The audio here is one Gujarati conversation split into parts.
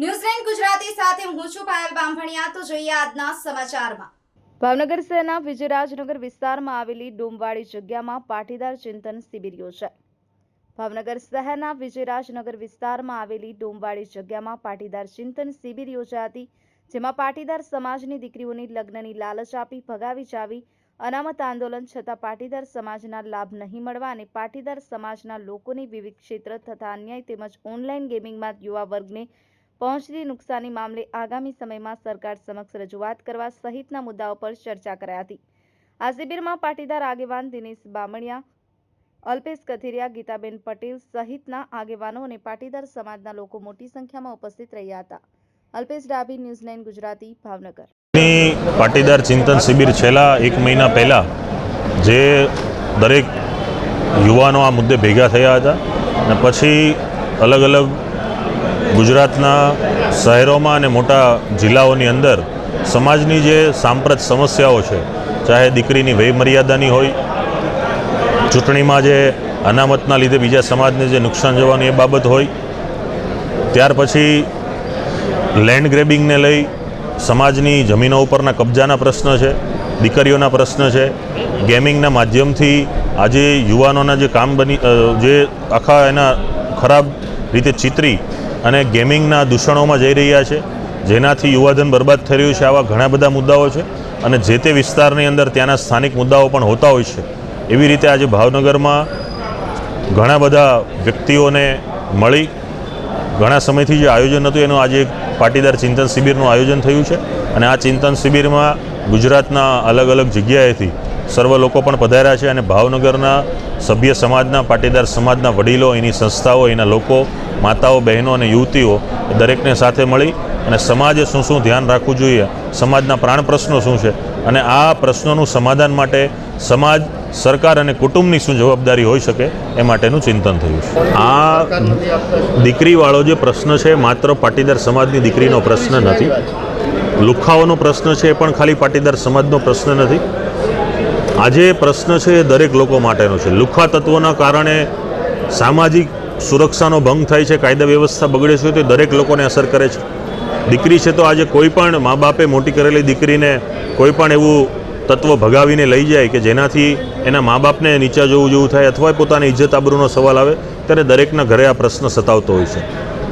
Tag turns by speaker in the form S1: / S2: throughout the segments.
S1: ન્યૂઝલેન્ડ ગુજરાતી સાથે હું છું પાયલ બામભણિયા. તો જોઈએ આજના સમાચારમાં.
S2: ભાવનગર શહેરના વિજયરાજનગર વિસ્તારમાં આવેલી ડોમવાળી જગ્યામાં પાટીદાર ચિંતન શિબિર યોજાઈ ભાવનગર શહેરના વિજયરાજનગર વિસ્તારમાં આવેલી ડોમવાળી જગ્યામાં પાટીદાર ચિંતન શિબિર યોજાઈ જેમાં પાટીદાર સમાજની દીકરીઓની લગ્નની લાલચ આપી, ભગાવી જાવી અનામત આંદોલન છતાં પાટીદાર સમાજના લાભ નહીં મળવા અને પાટીદાર સમાજના લોકોની વિવિધ ક્ષેત્ર તથા અન્યાય તેમજ ઓનલાઈન ગેમિંગમાં યુવા વર્ગને પહોંચતી નુકસાની મામલે આગામી સમયમાં સરકાર સમક્ષ રજૂઆત કરવા સહિતના મુદ્દાઓ પર ચર્ચા કરાઈ હતી આ શિબિરમાં પાટીદાર આગેવાન દિનેશ બામણિયા, અલ્પેશ કથિરિયા, ગીતાબેન પટેલ સહિતના આગેવાનો અને પાટીદાર સમાજના લોકો મોટી સંખ્યામાં ઉપસ્થિત રહ્યા હતા. અલ્પેશ ડાભી ન્યૂઝલેન્ડ ગુજરાતી, ભાવનગર.
S3: પાટીદાર ચિંતન શિબિર છેલ્લા એક મહિના પહેલાં જે દરેક યુવાનો આ મુદ્દે ભેગા થયા હતા અને પછી અલગ અલગ ગુજરાતના શહેરોમાં અને મોટા જિલ્લાઓની અંદર સમાજની જે સાંપ્રત સમસ્યાઓ છે, ચાહે દીકરીની વયમર્યાદાની હોય, ચૂંટણીમાં જે અનામતના લીધે બીજા સમાજને જે નુકસાન જવાનું એ બાબત હોય, ત્યાર પછી લેન્ડ ગ્રેબિંગને લઈ સમાજની જમીનો ઉપરના કબજાના પ્રશ્ન છે, દીકરીઓના પ્રશ્ન છે, ગેમિંગના માધ્યમથી આજે યુવાનોના જે કામ બની જે આખા એના ખરાબ રીતે ચિતરી અને ગેમિંગના દૂષણોમાં જઈ રહ્યા છે. જેનાથી યુવાધન બરબાદ થઈ રહ્યું છે. આવા ઘણા બધા મુદ્દાઓ છે. અને જે તે વિસ્તારની અંદર ત્યાંના સ્થાનિક મુદ્દાઓ પણ હોતા હોય છે. એવી રીતે આજે ભાવનગરમાં ઘણા બધા વ્યક્તિઓને મળી ઘણા સમયથી જે આયોજન હતું, એનું આજે પાટીદાર ચિંતન શિબિરનું આયોજન થયું છે. અને આ ચિંતન શિબિરમાં ગુજરાતના અલગ અલગ જગ્યાએથી સર્વ લોકો પણ પધાર્યા છે અને ભાવનગરના સભ્ય સમાજના, પાટીદાર સમાજના વડીલો, એની સંસ્થાઓ, એના લોકો, માતાઓ, બહેનો અને યુવતીઓ દરેકને સાથે મળી અને સમાજે શું શું ધ્યાન રાખવું જોઈએ, સમાજના પ્રાણ પ્રશ્નો શું છે અને આ પ્રશ્નોનું સમાધાન માટે સમાજ, સરકાર અને કુટુંબની શું જવાબદારી હોઈ શકે એ માટેનું ચિંતન થયું છે. આ દીકરીવાળો જે પ્રશ્ન છે માત્ર પાટીદાર સમાજની દીકરીનો પ્રશ્ન નથી, લુખાઓનો પ્રશ્ન છે એ પણ ખાલી પાટીદાર સમાજનો પ્રશ્ન નથી. આજે પ્રશ્ન છે એ દરેક લોકો માટેનો છે. લુખા તત્વોના કારણે સામાજિક સુરક્ષાનો ભંગ થાય છે, કાયદા વ્યવસ્થા બગડે છે, તો દરેક લોકોને અસર કરે છે. દીકરી છે તો આજે કોઈ પણ મા બાપે મોટી કરેલી દીકરીને કોઈ પણ એવું તત્વ ભગાવીને લઈ જાય કે જેનાથી એના મા બાપને નીચા જોવું જેવું થાય અથવા પોતાની ઇજ્જત આબરૂનો સવાલ આવે, ત્યારે દરેકના ઘરે આ પ્રશ્ન સતાવતો હોય છે.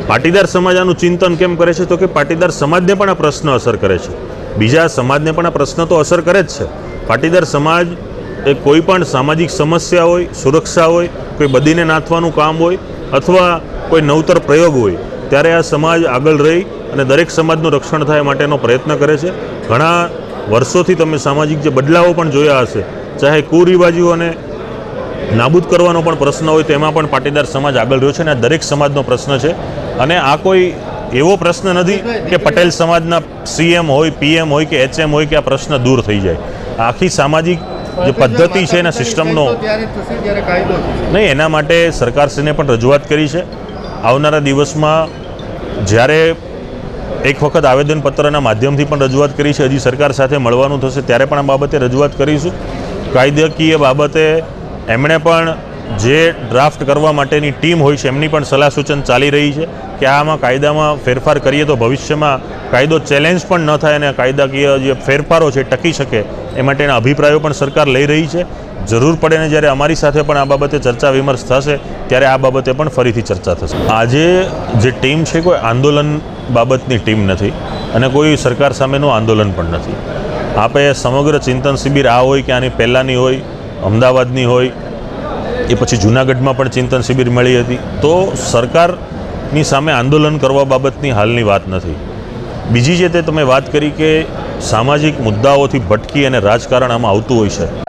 S3: પાટીદાર સમાજ આનું ચિંતન કેમ કરે છે? તો કે પાટીદાર સમાજને પણ આ પ્રશ્ન અસર કરે છે. બીજા સમાજને પણ આ પ્રશ્ન તો અસર કરે જ છે. પાટીદાર સમાજ એ કોઈ પણ સામાજિક સમસ્યા હોય, સુરક્ષા હોય, કોઈ બદીને નાથવાનું કામ હોય અથવા કોઈ નવતર પ્રયોગ હોય, ત્યારે આ સમાજ આગળ રહી અને દરેક સમાજનું રક્ષણ થાય માટેનો પ્રયત્ન કરે છે. ઘણા વર્ષોથી તમે સામાજિક જે બદલાવો પણ જોયા હશે, ચાહે કુરિવાજીઓને નાબૂદ કરવાનો પણ પ્રશ્ન હોય તેમાં પણ પાટીદાર સમાજ આગળ રહ્યો છે અને આ દરેક સમાજનો પ્રશ્ન છે. અને આ કોઈ એવો પ્રશ્ન નથી કે પટેલ સમાજના સીએમ હોય, પીએમ હોય કે એચએમ હોય કે આ પ્રશ્ન દૂર થઈ જાય. આખી સામાજિક જે પદ્ધતિ છે એના સિસ્ટમનો નહીં એના માટે સરકારશ્રીને પણ રજૂઆત કરી છે. આવનારા દિવસમાં જ્યારે એક વખત આવેદનપત્રના માધ્યમથી પણ રજૂઆત કરી છે હજી સરકાર સાથે મળવાનું થશે ત્યારે પણ આ બાબતે રજૂઆત કરીશું. કાયદાકીય બાબતે એમણે પણ જે ડ્રાફ્ટ કરવા માટેની ટીમ હોય છે, એમની પણ સલાહ સૂચન ચાલી રહી છે કે આમાં કાયદામાં ફેરફાર કરીએ તો ભવિષ્યમાં કાયદો ચેલેન્જ પણ ન થાય અને કાયદાકીય જે ફેરફારો છે ટકી શકે, એ માટેના અભિપ્રાયો પણ સરકાર લઈ રહી છે. જરૂર પડે ને જ્યારે અમારી સાથે પણ આ બાબતે ચર્ચા વિમર્શ થશે, ત્યારે આ બાબતે પણ ફરીથી ચર્ચા થશે. આજે જે ટીમ છે, કોઈ આંદોલન બાબતની ટીમ નથી અને કોઈ સરકાર સામેનું આંદોલન પણ નથી. આપે સમગ્ર ચિંતન શિબિર આ હોય કે આની પહેલાંની હોય, અમદાવાદની હોય એ પછી જૂનાગઢમાં પણ ચિંતન શિબિર મળી હતી. તો સરકારની સામે આંદોલન કરવા બાબતની હાલની વાત નથી. બીજી જે તે તમે વાત કરી કે સામાજિક મુદ્દાઓથી ભટકી અને રાજકારણ આમાં આવતું હોય છે.